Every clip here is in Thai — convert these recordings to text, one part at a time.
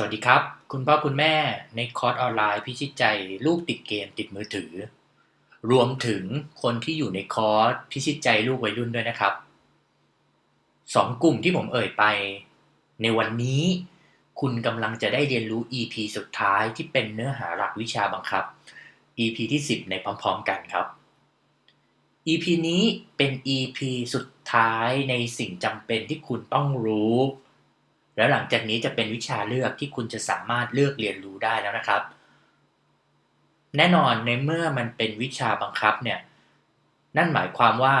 สวัสดีครับ คุณพ่อคุณแม่ในคอร์สออนไลน์พิชิตใจลูกติดเกมติดมือถือ รวมถึงคนที่อยู่ในคอร์สพิชิตใจลูกวัยรุ่นด้วยนะครับสองกลุ่มที่ผมเอ่ยไป ในวันนี้ คุณกำลังจะได้เรียนรู้ EP สุดท้ายที่เป็นเนื้อหาหลักวิชาบังคับ EP ที่ 10 ในพร้อม ๆ กันครับ EP นี้เป็น EP สุดท้ายในสิ่งจำเป็นที่คุณต้องรู้ แล้วหลังจากนี้จะเป็นวิชาเลือกที่คุณจะสามารถเลือกเรียนรู้ได้แล้วนะครับ แน่นอนในเมื่อมันเป็นวิชาบังคับเนี่ยนั่นหมายความว่า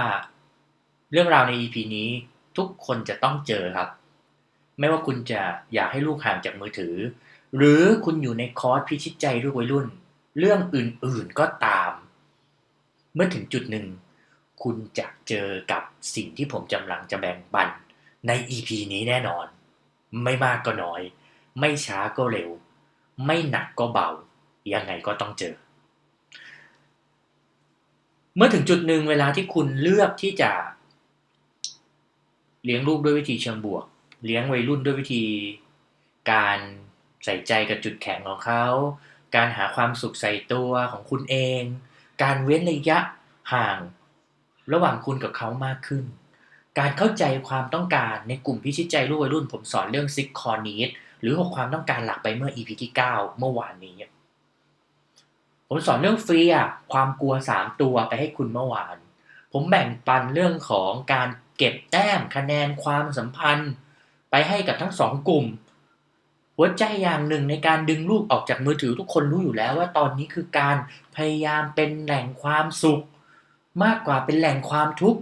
เรื่องราวใน EP นี้ทุกคนจะต้องเจอครับ ไม่ว่าคุณจะอยากให้ลูกห่างจากมือถือ หรือคุณอยู่ในคอร์สพิชิตใจลูกวัยรุ่น เรื่องอื่นๆก็ตาม เมื่อถึงจุดหนึ่ง คุณจะเจอกับสิ่งที่ผมกำลังจะแบ่งปันใน EP นี้แน่นอน ไม่มากก็น้อย ไม่ช้าก็เร็ว ไม่หนักก็เบา ยังไงก็ต้องเจอ เมื่อถึงจุดหนึ่งเวลาที่คุณเลือกที่จะเลี้ยงลูกด้วยวิธีเชิงบวก เลี้ยงวัยรุ่นด้วยวิธีการใส่ใจกับจุดแข็งของเขา การหาความสุขใส่ตัวของคุณเอง การเว้นระยะห่าง ระหว่างคุณกับเขามากขึ้น การเข้าใจความต้องการในกลุ่มพิชิตใจลูกวัยรุ่น ผมสอนเรื่องซิกคอร์นีดหรือ6ความต้องการหลักไปเมื่อ EP ที่ 9 เมื่อวานนี้ ผมสอนเรื่องเฟียความกลัว 3 ตัวไปให้คุณเมื่อวาน ผมแบ่งปันเรื่องของการเก็บแต้มคะแนนความสัมพันธ์ ไปให้กับทั้งสองกลุ่ม หัวใจอย่างหนึ่งในการดึงลูกออกจากมือถือทุกคนรู้อยู่แล้วว่าตอนนี้คือการพยายามเป็นแหล่งความสุข มากกว่าเป็นแหล่งความทุกข์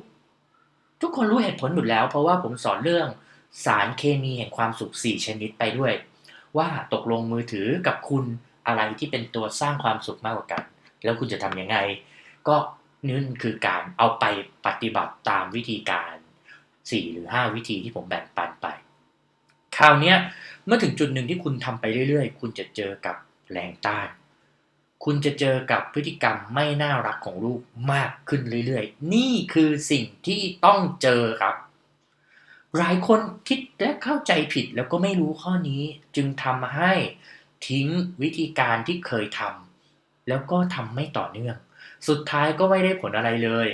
ทุกคนรู้เหตุผลหมดแล้ว เพราะว่าผมสอนเรื่องสารเคมีแห่งความสุข 4 ชนิดไปด้วย ว่าตกลงมือถือกับคุณอะไรที่เป็นตัวสร้างความสุขมากกว่ากัน แล้วคุณจะทำยังไง ก็นั่นคือการเอาไปปฏิบัติตามวิธีการ 4 หรือ 5 วิธีที่ผมแบ่งปันไป คราวนี้เมื่อถึงจุดหนึ่งที่คุณทำไปเรื่อยๆ คุณจะเจอกับแรงต้าน คุณจะเจอกับพฤติกรรมไม่น่ารักของลูกมากขึ้นเรื่อยๆ นี่คือสิ่งที่ต้องเจอครับ หลายคนคิดและเข้าใจผิดแล้วก็ไม่รู้ข้อนี้ จึงทำให้ทิ้งวิธีการที่เคยทำแล้วก็ทำไม่ต่อเนื่อง สุดท้ายก็ไม่ได้ผลอะไรเลย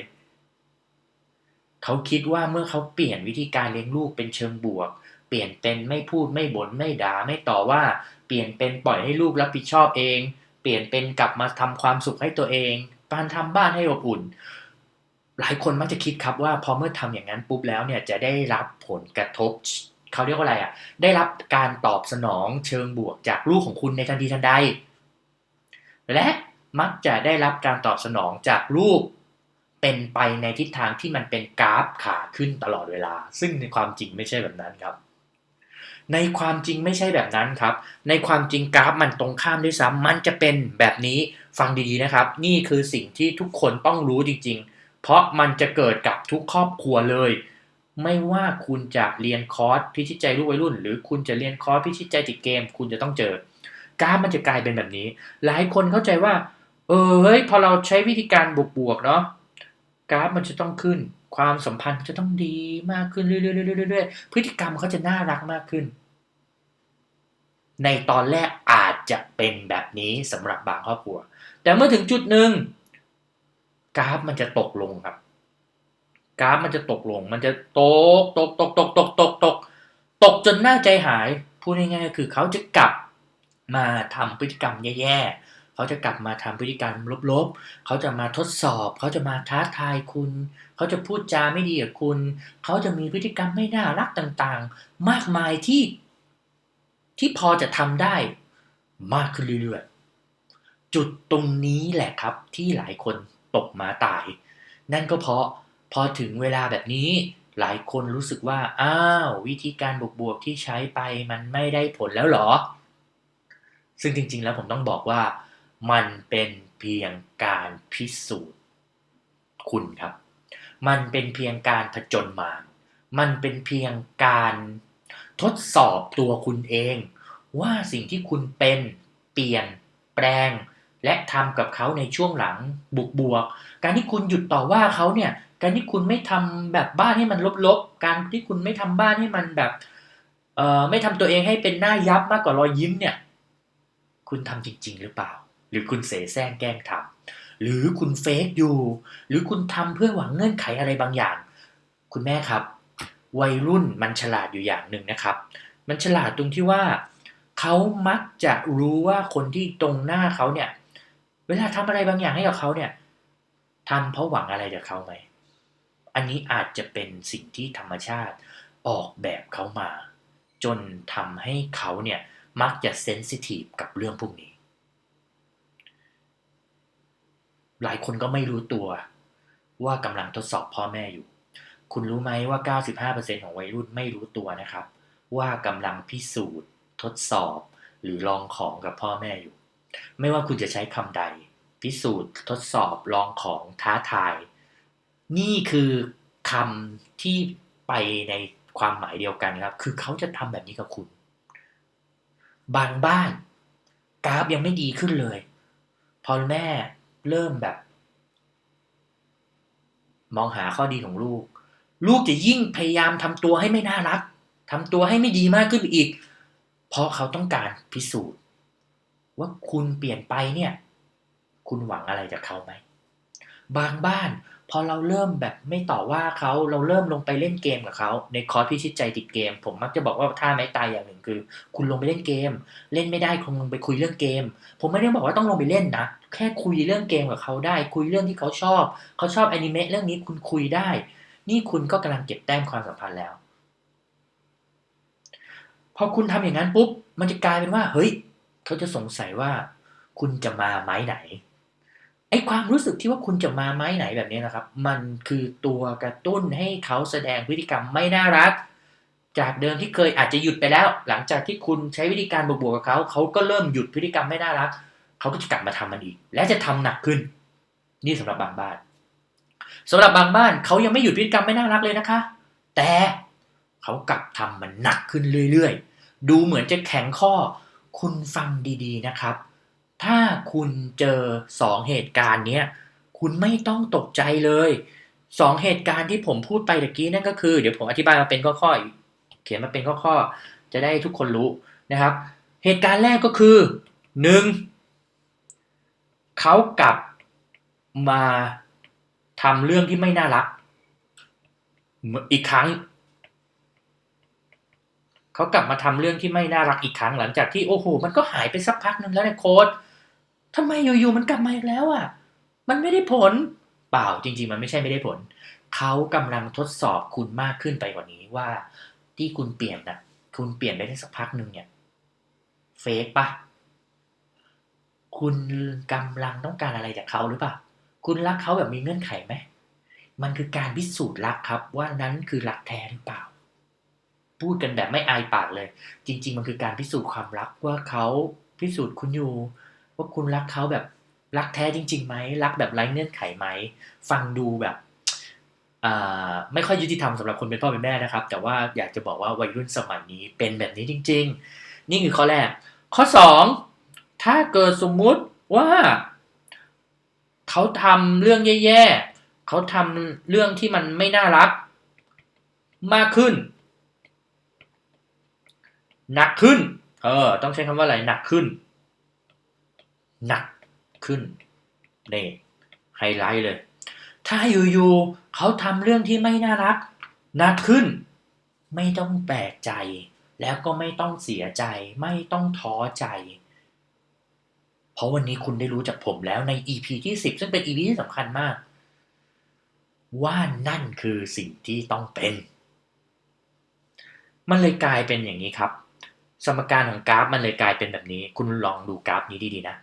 เขาคิดว่าเมื่อเขาเปลี่ยนวิธีการเลี้ยงลูกเป็นเชิงบวก เปลี่ยนเป็นไม่พูดไม่บน่นไม่ด่าไม่ต่อว่า เปลี่ยนเป็นปล่อยให้ลูกรับผิดชอบเอง เปลี่ยนเป็นกลับมาทำความสุขให้ตัวเองการทำบ้านให้อบอุ่น หลายคนมักจะคิดครับว่าพอเมื่อทำอย่างนั้นปุ๊บแล้วเนี่ยจะได้รับผลกระทบเขาเรียกว่าอะไรอะ ได้รับการตอบสนองเชิงบวกจากลูกของคุณในทันทีทันใด และมักจะได้รับการตอบสนองจากลูกเป็นไปในทิศทางที่มันเป็นกราฟขาขึ้นตลอดเวลา ซึ่งในความจริงไม่ใช่แบบนั้นครับ ในความจริงไม่ใช่แบบนั้นครับ ในความจริงกราฟมันตรงข้ามด้วยซ้ำมันจะเป็นแบบนี้ฟังดีๆนะครับ นี่คือสิ่งที่ทุกคนต้องรู้จริง ๆ เพราะมันจะเกิดกับทุกครอบครัวเลย ไม่ว่าคุณจะเรียนคอร์สพิชิตใจลูกวัยรุ่น หรือคุณจะเรียนคอร์สพิชิตใจติดเกม คุณจะต้องเจอกราฟมันจะกลายเป็นแบบนี้ หลายคนเข้าใจว่า เออเฮ้ยพอเราใช้วิธีการบวกๆเนาะกราฟมันจะต้องขึ้น ความสัมพันธ์จะต้องดีมากขึ้นเรื่อยๆๆๆพฤติกรรมเขาจะน่ารักมากขึ้น ในตอนแรกอาจจะเป็นแบบนี้สำหรับบางครอบครัว แต่เมื่อถึงจุดหนึ่งกราฟมันจะตกลงครับ กราฟมันจะตกลง มันจะตกตกตกตกตกตกตกตกจนหน้าใจหาย พูดง่ายๆก็คือเขาจะกลับมาทำพฤติกรรมแย่ๆ เขาจะกลับมาทำพฤติกรรมลบๆ เขาจะมาทดสอบ เขาจะมาท้าทายคุณ เขาจะพูดจาไม่ดีกับคุณ เขาจะมีพฤติกรรมไม่น่ารักต่างๆ มากมายที่ที่พอจะทำได้มากขึ้นเรื่อยๆ จุดตรงนี้แหละครับที่หลายคนตกมาตาย นั่นก็เพราะพอถึงเวลาแบบนี้หลายคนรู้สึกว่า อ้าว วิธีการบวกๆที่ใช้ไปมันไม่ได้ผลแล้วหรอ ซึ่งจริงๆแล้วผมต้องบอกว่า มันเป็นเพียงการพิสูจน์คุณครับ มันเป็นเพียงการผจญมารมันเป็นเพียงการทดสอบตัวคุณเอง ว่าสิ่งที่คุณเป็นเปลี่ยนแปลง และทำกับเขาในช่วงหลังบุกบวก การที่คุณหยุดต่อว่าเขาเนี่ย การที่คุณไม่ทำแบบบ้านให้มันลบๆ การที่คุณไม่ทำบ้านให้มันแบบเอ่อไม่ทำตัวเองให้เป็นหน้ายับมากกว่ารอยยิ้มเนี่ย คุณทำจริง ๆ หรือเปล่า หรือคุณเสแสร้งแกล้งทำหรือคุณเฟกอยู่ หรือคุณทำเพื่อหวังเงื่อนไขอะไรบางอย่าง คุณแม่ครับ วัยรุ่นมันฉลาดอยู่อย่างหนึ่งนะครับ มันฉลาดตรงที่ว่าเขามักจะรู้ว่าคนที่ตรงหน้าเขาเนี่ย เวลาทำอะไรบางอย่างให้กับเขาเนี่ยทำเพราะหวังอะไรจากเขาไหม อันนี้อาจจะเป็นสิ่งที่ธรรมชาติออกแบบเขามา จนทำให้เขาเนี่ยมักจะเซนซิทีฟกับเรื่องพวกนี้ หลายคนก็ไม่รู้ตัว ว่ากำลังทดสอบพ่อแม่อยู่ คุณรู้ไหมว่า 95%ของวัยรุ่นไม่รู้ตัวนะครับ ว่ากำลังพิสูจน์ ทดสอบ หรือลองของกับพ่อแม่อยู่ ไม่ว่าคุณจะใช้คำใด พิสูจน์ ทดสอบ ลองของท้าทาย นี่คือคำที่ไปในความหมายเดียวกันครับ คือเขาจะทำแบบนี้กับคุณ บางบ้านกราฟยังไม่ดีขึ้นเลย พอแม่ เริ่มแบบ มองหาข้อดีของลูก ลูกจะยิ่งพยายามทำตัวให้ไม่น่ารักทำตัวให้ไม่ดีมากขึ้นไปอีก เพราะเขาต้องการพิสูจน์ ว่าคุณเปลี่ยนไปเนี่ย คุณหวังอะไรจากเขาไหม บางบ้าน พอเราเริ่มแบบไม่ต่อว่าเขาเราเริ่มลงไปเล่นเกมกับเขาในคอร์สพิชิตใจติดเกม ผมมักจะบอกว่าท่าไม้ตายอย่างหนึ่งคือ คุณลงไปเล่นเกม เล่นไม่ได้คุณลงไปคุยเรื่องเกม ผมไม่ได้บอกว่าต้องลงไปเล่นนะ แค่คุยเรื่องเกมกับเขาได้ คุยเรื่องที่เขาชอบเขาชอบอนิเมะเรื่องนี้คุณคุยได้ นี่คุณก็กำลังเก็บแต้มความสัมพันธ์แล้ว พอคุณทำอย่างนั้นปุ๊บมันจะกลายเป็นว่า เฮ้ย เขาจะสงสัยว่า คุณจะมาไม้ไหน ไอ้ความรู้สึกที่ว่าคุณจะมาไม้ไหนแบบนี้นะครับ มันคือตัวกระตุ้นให้เขาแสดงพฤติกรรมไม่น่ารัก จากเดิมที่เคยอาจจะหยุดไปแล้ว หลังจากที่คุณใช้วิธีการบวกๆกับเขาเขาก็เริ่มหยุดพฤติกรรมไม่น่ารักเขาก็จะกลับมาทำมันอีก และจะทำหนักขึ้น นี่สำหรับบางบ้านสำหรับบางบ้านเขายังไม่หยุดพฤติกรรมไม่น่ารักเลยนะคะ แต่เขากลับทำมันหนักขึ้นเรื่อย ๆ ดูเหมือนจะแข็งข้อ คุณฟังดีๆนะครับ ถ้าคุณเจอสองเหตุการณ์เนี้ยคุณไม่ต้องตกใจเลยสองเหตุการณ์ที่ผมพูดไปตะกี้นั่นก็คือ เดี๋ยวผมอธิบายมาเป็นข้อๆเขียนมาเป็นข้อๆจะได้ทุกคนรู้นะครับ เหตุการณ์แรกก็คือหนึ่งเขากลับมาทำเรื่องที่ไม่น่ารัก อีกครั้ง เขากลับมาทำเรื่องที่ไม่น่ารักอีกครั้งหลังจากที่โอ้โห มันก็หายไปสักพักหนึ่งแล้วเนี่ยโค้ด ทำไมอยู่ๆมันกลับมาอีกแล้วอะ มันไม่ได้ผล เปล่าจริง ๆ มันไม่ใช่ไม่ได้ผล เขากำลังทดสอบคุณมากขึ้นไปกว่านี้ว่า ที่คุณเปลี่ยนนะคุณเปลี่ยนไปได้สักพักหนึ่งเนี่ยเฟกปะคุณกำลังต้องการอะไรจากเขาหรือเปล่า คุณรักเขาแบบมีเงื่อนไขไหม มันคือการพิสูจน์รักครับ ว่านั้นคือรักแท้หรือเปล่า พูดกันแบบไม่อายปากเลย จริง ๆ มันคือการพิสูจน์ความรักว่าเขาพิสูจน์คุณอยู่ ว่าคุณรักเขาแบบรักแท้จริงๆไหมรักแบบไร้เงื่อนไขไหมฟังดูแบบไม่ค่อยยุติธรรมสำหรับคนเป็นพ่อเป็นแม่นะครับ แต่ว่าอยากจะบอกว่าวัยรุ่นสมัยนี้เป็นแบบนี้จริง ๆ นี่คือข้อแรก ข้อสองถ้าเกิดสมมุติว่า เขาทำเรื่องแย่ๆเขาทำเรื่องที่มันไม่น่ารักมากขึ้น หนักขึ้น เออ ต้องใช้คำว่าอะไรหนักขึ้น หนักขึ้นนี่ไฮไลท์เลย ถ้าอยู่ๆเขาทำเรื่องที่ไม่น่ารักหนักขึ้น ไม่ต้องแปลกใจ แล้วก็ไม่ต้องเสียใจ ไม่ต้องท้อใจ เพราะวันนี้คุณได้รู้จากผมแล้วใน EP ที่ 10 ซึ่งเป็น EP ที่สำคัญมาก ว่านั่นคือสิ่งที่ต้องเป็น มันเลยกลายเป็นอย่างนี้ครับ สมการของกราฟมันเลยกลายเป็นแบบนี้ คุณลองดูกราฟนี้ดีๆนะ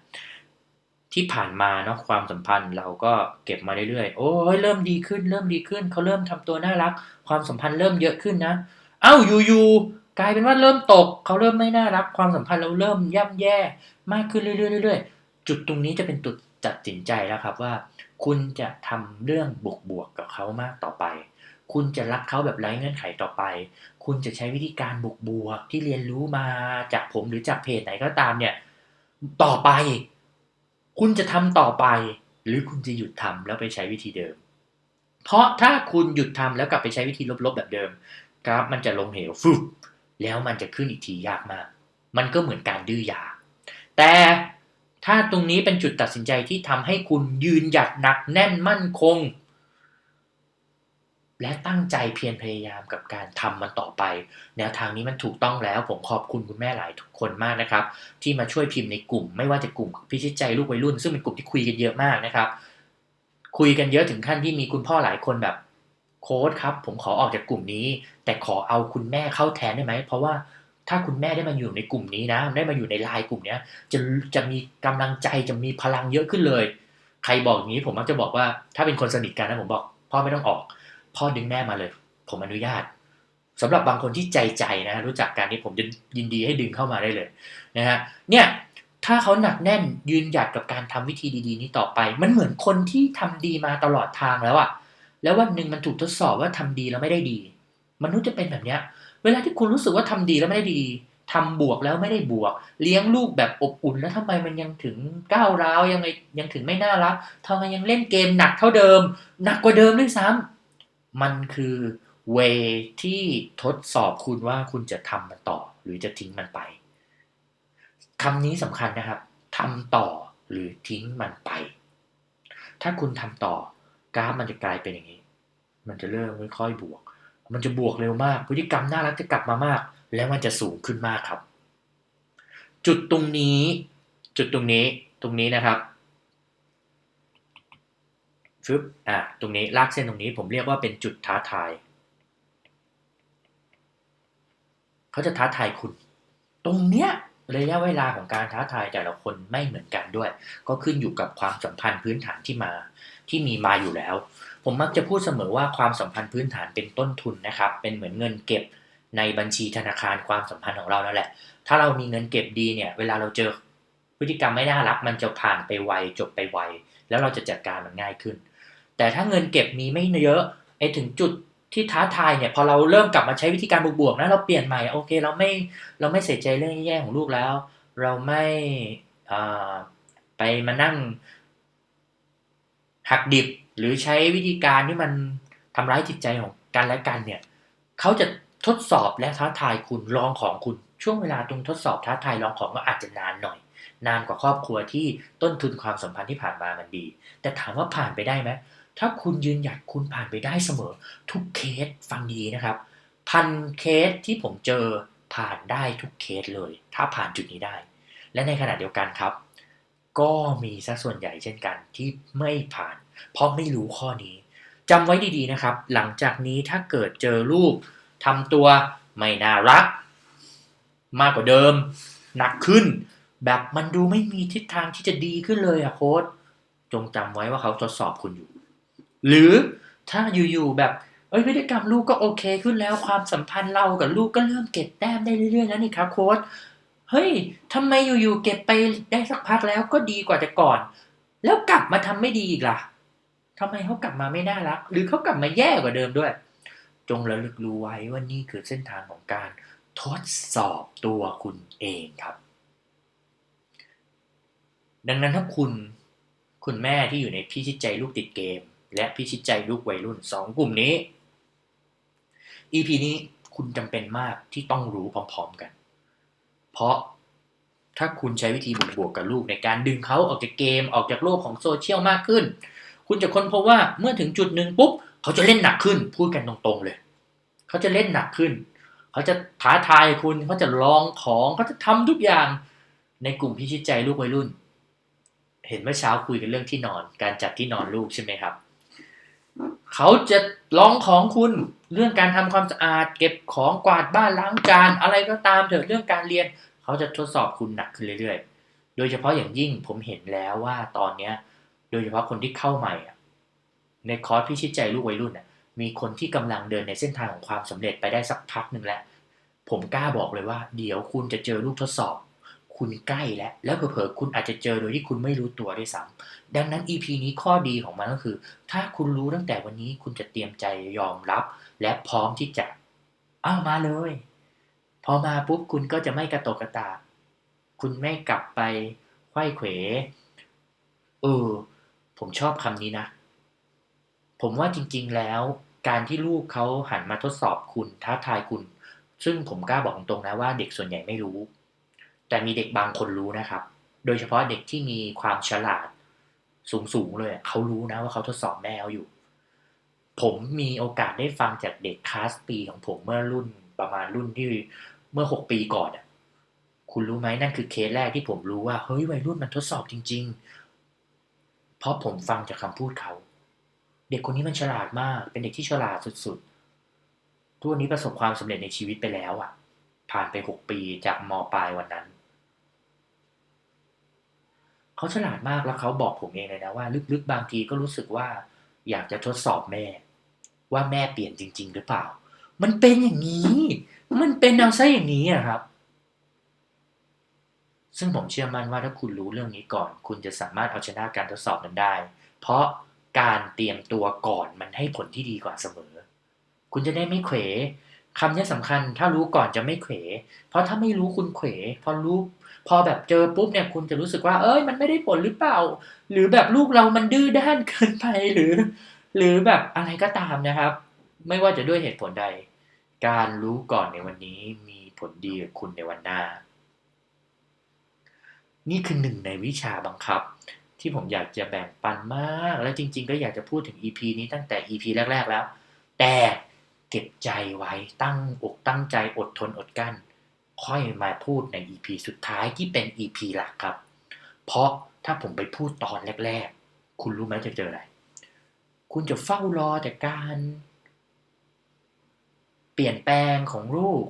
ที่ผ่านมาเนาะความสัมพันธ์เราก็เก็บมาเรื่อยๆโอ้ยเริ่มดีขึ้น เริ่มดีขึ้นเขาเริ่มทำตัวน่ารัก ความสัมพันธ์เริ่มเยอะขึ้นนะเอ้าอยู่ๆกลายเป็นว่าเริ่มตกเขาเริ่มไม่น่ารัก ความสัมพันธ์เราเริ่มย่ำแย่มากขึ้นเรื่อยๆจุดตรงนี้จะเป็นจุดตัดสินใจแล้วครับว่า คุณจะทำเรื่องบวกๆกับเขามากต่อไป คุณจะรักเขาแบบไร้เงื่อนไขต่อไป คุณจะใช้วิธีการบวกบวกที่เรียนรู้มาจากผมหรือจากเพจไหนก็ตามเนี่ยต่อไป คุณจะทำต่อไป หรือคุณจะหยุดทำแล้วไปใช้วิธีเดิม เพราะถ้าคุณหยุดทำแล้วกลับไปใช้วิธีลบๆแบบเดิม กราฟมันจะลงเหวฟึบแล้วมันจะขึ้นอีกทียากมาก มันก็เหมือนการดื้อยา แต่ถ้าตรงนี้เป็นจุดตัดสินใจที่ทำให้คุณยืนหยัดหนักแน่นมั่นคง และตั้งใจเพียรพยายามกับการทำมันต่อไป แนวทางนี้มันถูกต้องแล้ว ผมขอบคุณคุณแม่หลายทุกคนมากนะครับ ที่มาช่วยพิมพ์ในกลุ่ม ไม่ว่าจะกลุ่มพิชิตใจลูกวัยรุ่น ซึ่งเป็นกลุ่มที่คุยกันเยอะมากนะครับ คุยกันเยอะถึงขั้นที่มีคุณพ่อหลายคนแบบโค้ดครับ ผมขอออกจากกลุ่มนี้ แต่ขอเอาคุณแม่เข้าแทนได้ไหมเพราะว่าถ้าคุณแม่ได้มาอยู่ในกลุ่มนี้นะ ได้มาอยู่ในไลน์กลุ่มเนี้ยจะจะมีกำลังใจจะมีพลังเยอะขึ้นเลย ใครบอกอย่างนี้ผมมักจะบอกว่าถ้าเป็นคนสนิทกันนะผมบอกพ่อไม่ต้องออก พ่อดึงแม่มาเลย ผมอนุญาตสำหรับบางคนที่ใจใจนะ รู้จักการนี้ผมจะยินดีให้ดึงเข้ามาได้เลยนะฮะเนี่ยถ้าเขาหนักแน่นยืนหยัดกับการทำวิธีดีๆ นี้ต่อไป มันเหมือนคนที่ทำดีมาตลอดทางแล้วอะแล้ววันหนึ่งมันถูกทดสอบว่าทำดีแล้วไม่ได้ดี มนุษย์จะเป็นแบบเนี้ย เวลาที่คุณรู้สึกว่าทำดีแล้วไม่ได้ดีทำบวกแล้วไม่ได้บวก เลี้ยงลูกแบบอบอุ่นแล้วทำไมมันยังถึงก้าวร้าวยังไงยังถึงไม่น่ารักทำไมยังเล่นเกมหนักเท่าเดิม หนักกว่าเดิมด้วยซ้ำ มันคือเวที่ทดสอบคุณว่าคุณจะทำมันต่อ หรือจะทิ้งมันไปคำนี้สำคัญนะครับทำต่อหรือทิ้งมันไป ถ้าคุณทำต่อกราฟมันจะกลายเป็นอย่างนี้ มันจะเริ่มค่อยๆบวก มันจะบวกเร็วมาก พฤติกรรมน่ารักจะกลับมามาก แล้วมันจะสูงขึ้นมากครับ จุดตรงนี้ จุดตรงนี้ ตรงนี้นะครับ ฟึบอะตรงนี้ลากเส้นตรงนี้ผมเรียกว่าเป็นจุดท้าทาย เขาจะท้าทายคุณ ตรงเนี้ยระยะเวลาของการท้าทายแต่ละคนไม่เหมือนกันด้วย ก็ขึ้นอยู่กับความสัมพันธ์พื้นฐานที่มา ที่มีมาอยู่แล้ว ผมมักจะพูดเสมอว่าความสัมพันธ์พื้นฐานเป็นต้นทุนนะครับ เป็นเหมือนเงินเก็บในบัญชีธนาคารความสัมพันธ์ของเรานั่นแหละ ถ้าเรามีเงินเก็บดีเนี่ย เวลาเราเจอพฤติกรรมไม่น่ารัก มันจะผ่านไปไวจบไปไวแล้วเราจะจัดการมันง่ายขึ้น แต่ถ้าเงินเก็บมีไม่เยอะไอ้ถึงจุดที่ท้าทายเนี่ยพอเราเริ่มกลับมาใช้วิธีการบวกๆนะเราเปลี่ยนใหม่โอเค เราไม่เราไม่ใส่ใจเรื่องแย่ๆของลูกแล้ว เราไม่ไปมานั่งหักดิบหรือใช้วิธีการที่มันทำร้ายจิตใจของกันและกันเนี่ยเขาจะทดสอบและท้าทายคุณลองของคุณช่วงเวลาตรงทดสอบท้าทายลองของก็อาจจะนานหน่อย นานกว่าครอบครัวที่ต้นทุนความสัมพันธ์ที่ผ่านมามันดี แต่ถามว่าผ่านไปได้ไหม ถ้าคุณยืนหยัดคุณผ่านไปได้เสมอ ทุกเคสฟังดีนะครับ พันเคสที่ผมเจอผ่านได้ทุกเคสเลย ถ้าผ่านจุดนี้ได้ และในขณะเดียวกันครับ ก็มีซะส่วนใหญ่เช่นกันที่ไม่ผ่าน เพราะไม่รู้ข้อนี้จำไว้ดีๆนะครับ หลังจากนี้ถ้าเกิดเจอลูกทำตัวไม่น่ารัก มากกว่าเดิม หนักขึ้น แบบมันดูไม่มีทิศทางที่จะดีขึ้นเลยอะโค้ดจงจำไว้ว่าเขาทดสอบคุณอยู่ หรือถ้าอยู่ๆแบบเอ้ยพฤติกรรมลูกก็โอเคขึ้นแล้วความสัมพันธ์เรากับลูกก็เริ่มเก็บแต้มได้เรื่อยๆแล้วนี่ครับโค้ดเฮ้ยทำไมอยู่ๆเก็บไปได้สักพักแล้วก็ดีกว่าแต่ก่อน แล้วกลับมาทำไม่ดีอีกล่ะทำไมเขากลับมาไม่น่ารัก หรือเขากลับมาแย่กว่าเดิมด้วย จงระลึกรู้ไว้ว่านี่คือเส้นทางของการทดสอบตัวคุณเองครับ ดังนั้นถ้าคุณคุณแม่ที่อยู่ในพี่ชิดใจลูกติดเกม และพี่ชิดใจลูกวัยรุ่นสองกลุ่มนี้ EP นี้คุณจำเป็นมากที่ต้องรู้พร้อมๆกัน เพราะถ้าคุณใช้วิธีบวกๆกับลูกในการดึงเขาออกจากเกมออกจากโลกของโซเชียลมากขึ้น คุณจะค้นพบว่าเมื่อถึงจุดหนึ่งปุ๊บ เขาจะเล่นหนักขึ้น พูดกันตรงๆเลย เขาจะเล่นหนักขึ้น เขาจะท้าทายคุณเขาจะลองของเขาจะทำทุกอย่างในกลุ่มพิชิตใจลูกวัยรุ่น เห็นเมื่อเช้าคุยกันเรื่องที่นอน การจัดที่นอนลูกใช่ไหมครับ เขาจะลองของคุณเรื่องการทำความสะอาด เก็บของกวาดบ้านล้างจานอะไรก็ตามเถอะเรื่องการเรียน เขาจะทดสอบคุณหนักขึ้นเรื่อยๆ โดยเฉพาะอย่างยิ่งผมเห็นแล้วว่าตอนเนี้ย โดยเฉพาะคนที่เข้าใหม่ในคอร์สพิชิตใจลูกวัยรุ่นมีคนที่กำลังเดินในเส้นทางของความสำเร็จไปได้สักพักหนึ่งแล้ว ผมกล้าบอกเลยว่า เดี๋ยวคุณจะเจอลูกทดสอบ คุณใกล้แล้ว แล้วเผลอๆคุณอาจจะเจอโดยที่คุณไม่รู้ตัวด้วยซ้ำดังนั้น EP นี้ข้อดีของมันก็คือ ถ้าคุณรู้ตั้งแต่วันนี้คุณจะเตรียมใจยอมรับ และพร้อมที่จะอ้าวมาเลย พอมาปุ๊บคุณก็จะไม่กระตกกระตากคุณไม่กลับไปไขว้เขวเออผมชอบคำนี้นะ ผมว่าจริง ๆแล้ว การที่ลูกเขาหันมาทดสอบคุณท้าทายคุณ ซึ่งผมกล้าบอกตรงๆนะว่าเด็กส่วนใหญ่ไม่รู้ แต่มีเด็กบางคนรู้นะครับ โดยเฉพาะเด็กที่มีความฉลาดสูงๆเลยเขารู้นะว่าเขาทดสอบแม่เขาอยู่ ผมมีโอกาสได้ฟังจากเด็กคลาสปีของผมเมื่อรุ่นประมาณรุ่นที่เมื่อหกปีก่อนอะคุณรู้ไหมนั่นคือเคสแรกที่ผมรู้ว่าเฮ้ยวัยรุ่นมันทดสอบจริง ๆ เพราะผมฟังจากคำพูดเขา เด็กคนนี้มันฉลาดมาก เป็นเด็กที่ฉลาดสุดๆทุกวันนี้ประสบความสำเร็จในชีวิตไปแล้วอะ ผ่านไปหกปีจากมปลายวันนั้น เขาฉลาดมากแล้วเขาบอกผมเองเลยนะว่า ลึกๆบางทีก็รู้สึกว่า อยากจะทดสอบแม่ ว่าแม่เปลี่ยนจริง ๆ หรือเปล่า มันเป็นอย่างนี้ มันเป็นเอาซะอย่างนี้อะครับ ซึ่งผมเชื่อมั่นว่าถ้าคุณรู้เรื่องนี้ก่อน คุณจะสามารถเอาชนะการทดสอบนั้นได้ เพราะการเตรียมตัวก่อนมันให้ผลที่ดีกว่าเสมอ คุณจะได้ไม่เขวคำนี้สำคัญ ถ้ารู้ก่อนจะไม่เขวเพราะถ้าไม่รู้คุณเขวพอรู้ พอแบบเจอปุ๊บเนี่ยคุณจะรู้สึกว่า เอ้ยมันไม่ได้ผลหรือเปล่า หรือแบบลูกเรามันดื้อด้านเกินไปหรือ หรือแบบอะไรก็ตามนะครับ ไม่ว่าจะด้วยเหตุผลใด การรู้ก่อนในวันนี้มีผลดีกับคุณในวันหน้า นี่คือหนึ่งในวิชาบังคับ ที่ผมอยากจะแบ่งปันมาก และจริง ๆ ก็อยากจะพูดถึง EP นี้ตั้งแต่ EP แรก ๆ แล้ว แต่เก็บใจไว้ตั้งอกตั้งใจอดทนอดกั้น ค่อยมาพูดใน EP สุดท้ายที่เป็น EP หลักครับ เพราะถ้าผมไปพูดตอนแรก ๆ คุณรู้ไหมจะเจออะไร คุณจะเฝ้ารอแต่การ เปลี่ยนแปลงของลูก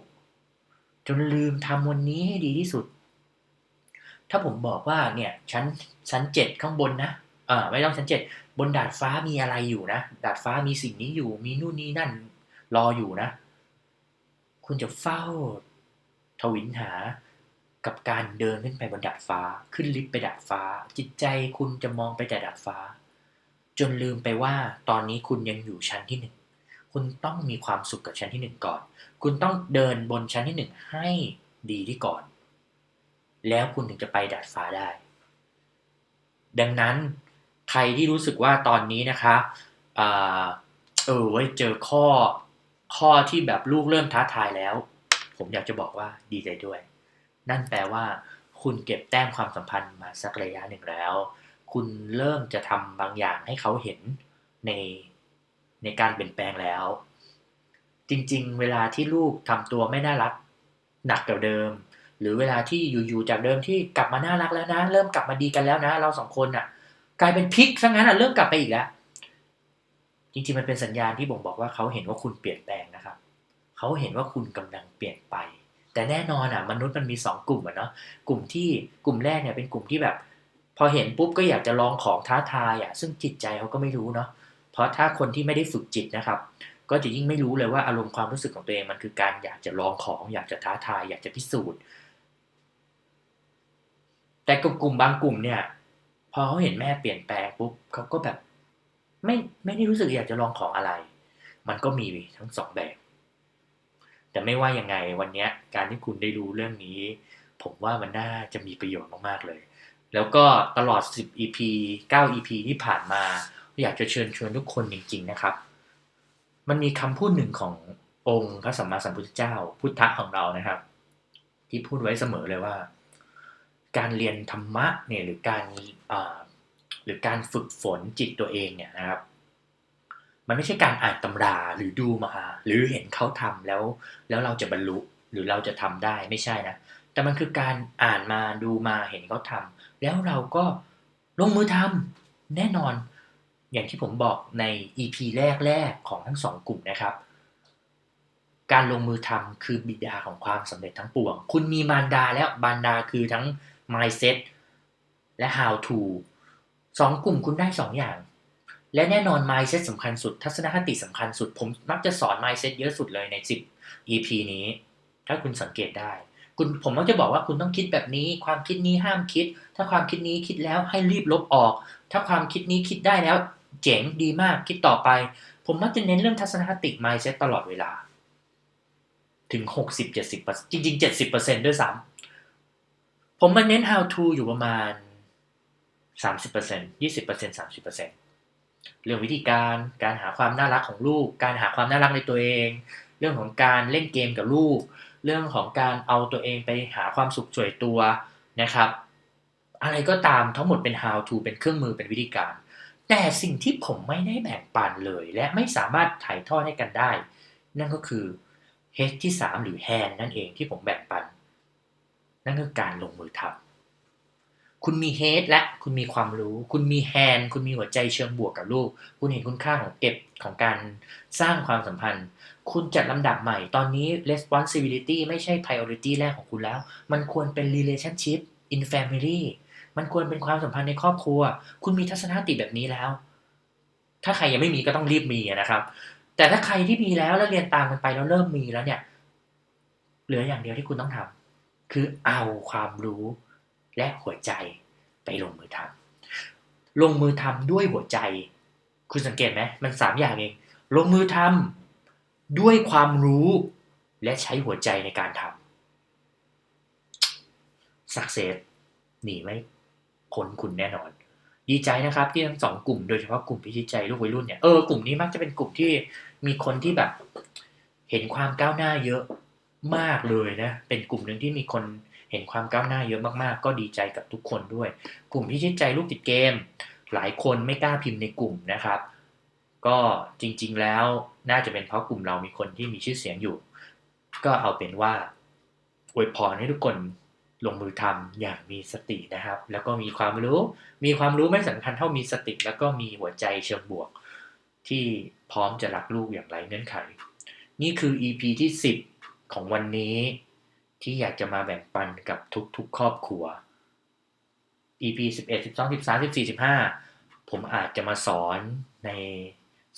จนลืมทำวันนี้ให้ดีที่สุด ถ้าผมบอกว่าเนี่ยชั้นชั้นเจ็ดข้างบนนะอ่าไม่ต้องชั้นเจ็ดบนดาดฟ้ามีอะไรอยู่นะ ดาดฟ้ามีสิ่งนี้อยู่ มีนู่นนี่นั่นรออยู่นะ คุณจะเฝ้า ทวินหากับการเดินขึ้นไปบนดาดฟ้า ขึ้นลิฟต์ไปดาดฟ้า จิตใจคุณจะมองไปแต่ดาดฟ้า จนลืมไปว่าตอนนี้คุณยังอยู่ชั้นที่หนึ่งคุณต้องมีความสุขกับชั้นที่หนึ่งก่อน คุณต้องเดินบนชั้นที่หนึ่งให้ดีที่ก่อน แล้วคุณถึงจะไปดาดฟ้าได้ ดังนั้นใครที่รู้สึกว่าตอนนี้นะคะเออเจอข้อข้อที่แบบลูกเริ่มท้าทายแล้ว ผมอยากจะบอกว่าดีใจด้วย นั่นแปลว่า คุณเก็บแต้มความสัมพันธ์มาสักระยะหนึ่งแล้ว คุณเริ่มจะทำบางอย่างให้เขาเห็นในในการเปลี่ยนแปลงแล้ว จริงๆ เวลาที่ลูกทำตัวไม่น่ารักหนักกว่าเดิม หรือเวลาที่อยู่ๆจากเดิมที่กลับมาน่ารักแล้วนะ เริ่มกลับมาดีกันแล้วนะ เราสองคนอะ กลายเป็นพลิกซะงั้นอะเริ่มกลับไปอีกแล้วจริงๆมันเป็นสัญญาณที่บ่งบอกว่าเขาเห็นว่าคุณเปลี่ยนแปลง เขาเห็นว่าคุณกำลังเปลี่ยนไป แต่แน่นอนอะมนุษย์มันมีสองกลุ่มอะเนาะกลุ่มที่กลุ่มแรกเนี่ยเป็นกลุ่มที่แบบ พอเห็นปุ๊บก็อยากจะลองของท้าทายอะซึ่งจิตใจเขาก็ไม่รู้เนาะเพราะถ้าคนที่ไม่ได้ฝึกจิตนะครับ ก็จะยิ่งไม่รู้เลยว่าอารมณ์ความรู้สึกของตัวเองมันคือการอยากจะลองของอยากจะท้าทาย อยากจะพิสูจน์ แต่ก็กลุ่มบางกลุ่มเนี่ยพอเขาเห็นแม่เปลี่ยนแปลงปุ๊บเขาก็แบบ ไม่ไม่ได้รู้สึกอยากจะลองของอะไร มันก็มีทั้งสองแบบ แต่ไม่ว่ายังไงวันนี้การที่คุณได้รู้เรื่องนี้ ผมว่ามันน่าจะมีประโยชน์มากๆเลย แล้วก็ตลอด 10 EP 9 EP ที่ผ่านมา อยากจะเชิญชวนทุกคนจริง ๆ นะครับ มันมีคำพูดหนึ่งขององค์พระสัมมาสัมพุทธเจ้า พุทธะของเรานะครับ ที่พูดไว้เสมอเลยว่า การเรียนธรรมะเนี่ยหรือการหรือการฝึกฝนจิตตัวเองเนี่ยนะครับ มันไม่ใช่การอ่านตำราหรือดูมา หรือเห็นเขาทำแล้ว แล้วเราจะบรรลุหรือเราจะทำได้ไม่ใช่นะ แต่มันคือการอ่านมาดูมาเห็นเขาทำแล้วเราก็ลงมือทำแน่นอน อย่างที่ผมบอกใน EP แรกๆของทั้งสองกลุ่มนะครับ การลงมือทำคือบิดาของความสำเร็จทั้งปวง คุณมีมารดาแล้วมารดาคือทั้ง mindset และ how to สองกลุ่มคุณได้สองอย่าง และแน่นอน mindset สำคัญสุด ทัศนคติสำคัญสุด ผมมักจะสอน mindset เยอะสุดเลยใน 10 EP นี้ ถ้าคุณสังเกตได้ คุณผมมักจะบอกว่าคุณต้องคิดแบบนี้ ความคิดนี้ห้ามคิด ถ้าความคิดนี้คิดแล้วให้รีบลบออก ถ้าความคิดนี้คิดได้แล้ว เจ๋งดีมากคิดต่อไป ผมมักจะเน้นเรื่องทัศนคติ mindset ตลอดเวลา ถึง 60-70%จริง ๆ 70%ด้วยซ้ำผมมาเน้น how to อยู่ประมาณ 30% 20% 30% เรื่องวิธีการ การหาความน่ารักของลูก การหาความน่ารักในตัวเอง เรื่องของการเล่นเกมกับลูก เรื่องของการเอาตัวเองไปหาความสุขสวนตัวนะครับ อะไรก็ตามทั้งหมดเป็น how to เป็นเครื่องมือเป็นวิธีการ แต่สิ่งที่ผมไม่ได้แบ่งปันเลย และไม่สามารถถ่ายทอดให้กันได้ นั่นก็คือ H ที่ 3 หรือ hand นั่นเองที่ผมแบ่งปัน นั่นคือการลงมือทำ คุณมี head และคุณมีความรู้ คุณมี hand คุณมีหัวใจเชิงบวกกับลูก คุณเห็นคุณค่าของเก็บของการสร้างความสัมพันธ์ คุณจัดลำดับใหม่ ตอนนี้ responsibility ไม่ใช่ priority แรกของคุณแล้ว มันควรเป็น relationship in family มันควรเป็นความสัมพันธ์ในครอบครัว คุณมีทัศนคติแบบนี้แล้ว ถ้าใครยังไม่มีก็ต้องรีบมีนะครับ แต่ถ้าใครที่มีแล้วแล้วเรียนตามกันไปแล้วเริ่มมีแล้วเนี่ย เหลืออย่างเดียวที่คุณต้องทำคือเอาความรู้ และหัวใจไปลงมือทำลงมือทำด้วยหัวใจ คุณสังเกตไหมมันสามอย่างเอง ลงมือทำด้วยความรู้และใช้หัวใจในการทำสักเซสหนีไม่พ้นคุณแน่นอน ดีใจนะครับที่ทั้งสองกลุ่มโดยเฉพาะกลุ่มพิชิตใจลูกวัยรุ่นเนี่ยเออกลุ่มนี้มักจะเป็นกลุ่มที่มีคนที่แบบ เห็นความก้าวหน้าเยอะมากเลยนะ เป็นกลุ่มหนึ่งที่มีคน เห็นความก้าวหน้าเยอะมากๆ ก็ดีใจกับทุกคนด้วย กลุ่มพิชิตใจลูกติดเกม หลายคนไม่กล้าพิมพ์ในกลุ่มนะครับ ก็จริงๆแล้วน่าจะเป็นเพราะกลุ่มเรามีคนที่มีชื่อเสียงอยู่ ก็เอาเป็นว่าอวยพรให้ทุกคนลงมือทำอย่างมีสตินะครับ แล้วก็มีความรู้ มีความรู้ไม่สำคัญเท่ามีสติ แล้วก็มีหัวใจเชิงบวก ที่พร้อมจะรักลูกอย่างไรเงื่อนไข นี่คือ EP ที่ 10 ของวันนี้ ที่อยากจะมาแบ่งปันกับทุกๆ ครอบครัว EP 11 12 13 14 15 ผมอาจจะมาสอนใน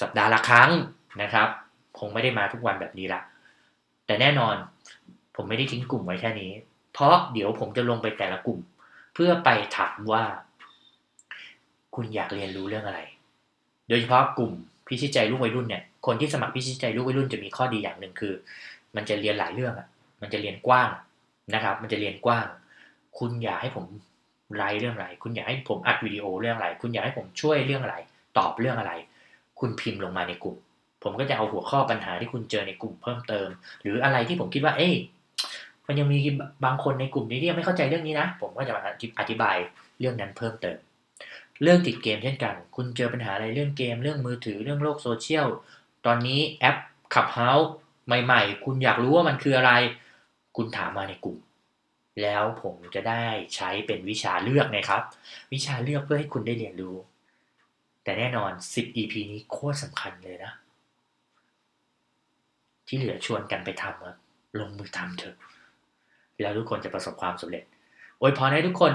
สัปดาห์ละครั้งนะครับ คงไม่ได้มาทุกวันแบบนี้ละ แต่แน่นอนผมไม่ได้ทิ้งกลุ่มไว้แค่นี้ เพราะเดี๋ยวผมจะลงไปแต่ละกลุ่ม เพื่อไปถามว่า คุณอยากเรียนรู้เรื่องอะไร โดยเฉพาะกลุ่มพิชิตใจลูกวัยรุ่นเนี่ย คนที่สมัครพิชิตใจลูกวัยรุ่นจะมีข้อดีอย่างหนึ่งคือ มันจะเรียนหลายเรื่องอะ มันจะเรียนกว้างนะครับ มันจะเรียนกว้าง คุณอยากให้ผมไลฟ์เรื่องอะไร คุณอยากให้ผมอัดวิดีโอเรื่องอะไร คุณอยากให้ผมช่วยเรื่องอะไร ตอบเรื่องอะไร คุณพิมพ์ลงมาในกลุ่ม ผมก็จะเอาหัวข้อปัญหาที่คุณเจอในกลุ่มเพิ่มเติม หรืออะไรที่ผมคิดว่า เอ้ยมันยังมีบางคนในกลุ่มนี้ที่ยังไม่เข้าใจเรื่องนี้นะ ผมก็จะมาอธิบายเรื่องนั้นเพิ่มเติม เรื่องติดเกมเช่นกัน คุณเจอปัญหาอะไรเรื่องเกม เรื่องมือถือ เรื่องโลกโซเชียล ตอนนี้แอปขับเฮาส์ใหม่ ๆ คุณอยากรู้ว่ามันคืออะไร คุณถามมาในกลุ่ม แล้วผมจะได้ใช้เป็นวิชาเลือกนะครับ วิชาเลือกเพื่อให้คุณได้เรียนรู้ แต่แน่นอน 10 EP นี้โคตรสำคัญเลยนะ ที่เหลือชวนกันไปทำครับลงมือทำเถอะ แล้วทุกคนจะประสบความสำเร็จโอยพรให้ทุกคน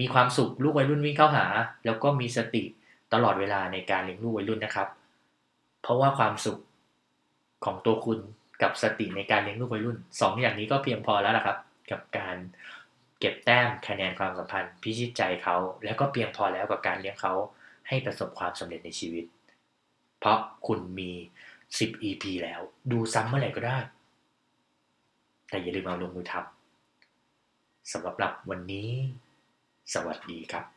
มีความสุขลูกวัยรุ่นวิ่งเข้าหา แล้วก็มีสติตลอดเวลาในการเลี้ยงลูกวัยรุ่นนะครับ เพราะว่าความสุขของตัวคุณ กับสติในการเลี้ยงลูกวัยรุ่นสองอย่างนี้ก็เพียงพอแล้วล่ะครับ กับการเก็บแต้มคะแนนความสัมพันธ์ พิชิตใจเขา แล้วก็เพียงพอแล้วกับการเลี้ยงเขาให้ประสบความสำเร็จในชีวิต เพราะคุณมี 10 EP แล้ว ดูซ้ำเมื่อไหร่ก็ได้ แต่อย่าลืมเอาลงมือทำสำหรับวันนี้ สวัสดีครับ